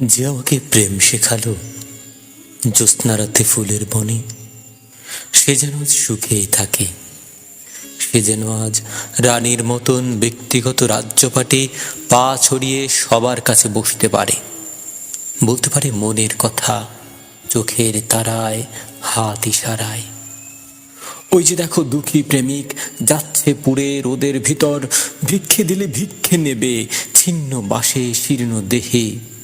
যে আমাকে প্রেম শেখালো জ্যোৎস্নারাতে ফুলের বনে, সে যেন আজ সুখেই থাকে। সে যেন আজ রানীর মতন ব্যক্তিগত রাজ্যপাটে পা ছড়িয়ে সবার কাছে বসতে পারে। বলতে পারে মনের কথা, চোখের তারায় হাত ইশারায়। ওই যে দেখো দুঃখী প্রেমিক, যাচ্ছে পুড়ে রোদের ভিতর, ভিক্ষে দিলে ভিক্ষে নেবে, ছিন্ন বাসে, শীর্ণ দেহে।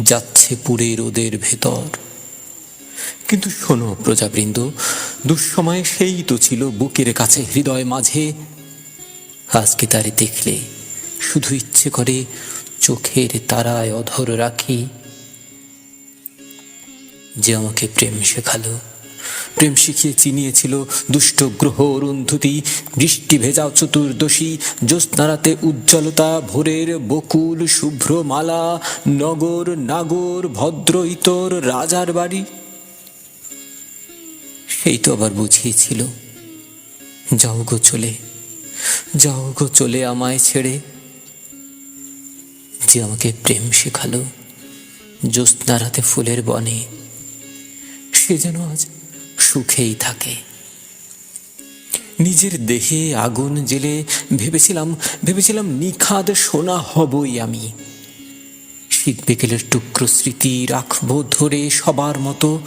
যাচ্ছে পুরে রোদের ভেতর। কিন্তু শোনো প্রজাবৃন্দ, দুঃসময়ে সেই তো ছিল বুকের কাছে হৃদয় মাঝে। আজকে তারে দেখলে শুধু ইচ্ছে করে চোখের তারায় অধর রাখি। যে আমাকে প্রেম শেখালো প্রেম শিখিয়ে চিনিয়েছিল দুষ্ট গ্রহ অরুন্ধতি বৃষ্টি ভেজা চতুর্দশী, জ্যোৎস্নারাতে উজ্জ্বলতা ভোরের বকুল শুভ্র মালা নগর নাগর ভদ্র ইতর রাজার বাড়ি। সেই তো আবার বুঝিয়েছিল, যাও গো চলে, যাও গো চলে আমায় ছেড়ে। যে আমাকে প্রেম শেখালো জ্যোৎস্না রাতে ফুলের বনে, সে যেন আজ সুখেই থাকে। নিজের দেহে আগুন জেলে ভেবেছিলাম ভেবেছিলাম নিখাদ সোনা হবই আমি। শীত বিকেলের টুকরো স্মৃতি রাখব ধরে সবার মতো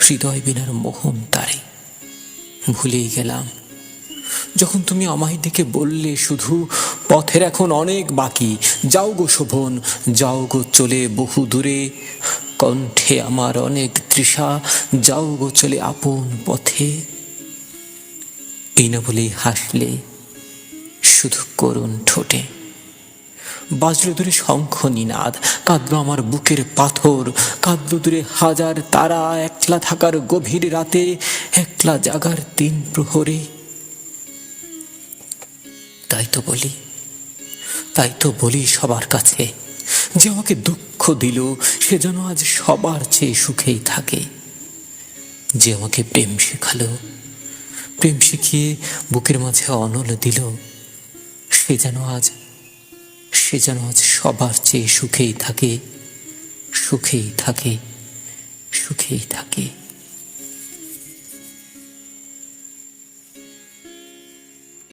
হৃদয় বিনার মোহন তারে। ভুলেই গেলাম। যখন তুমি আমায় দিকে বললে, শুধু পথের এখন অনেক বাকি, যাও গো শোভন, যাও গো চলে বহু দূরে কণ্ঠে আমার অনেক তৃষা, যাও গো চলে আপন পথে। এই না বলেই হাসলে, শুধু করুণ ঠোঁটে। বাজলো দূরে শঙ্খ নিনাদ, কাঁদলো আমার বুকের পাথর, কাঁদলো দূরে হাজার তারা, একলা থাকার গভীর রাতে, একলা জাগার তিন প্রহরে। তাই তো বলি, তাই তো বলি সবার কাছে। যে আমাকে দুঃখ দিল, সে যেন আজ সবার চেয়ে সুখেই থাকে। যে আমাকে প্রেম শেখালো, প্রেম শিখিয়ে বুকের মাঝে অনল দিল, সে যেন আজ, সে যেন আজ সবার চেয়ে সুখেই থাকে সুখেই থাকে সুখেই থাকে।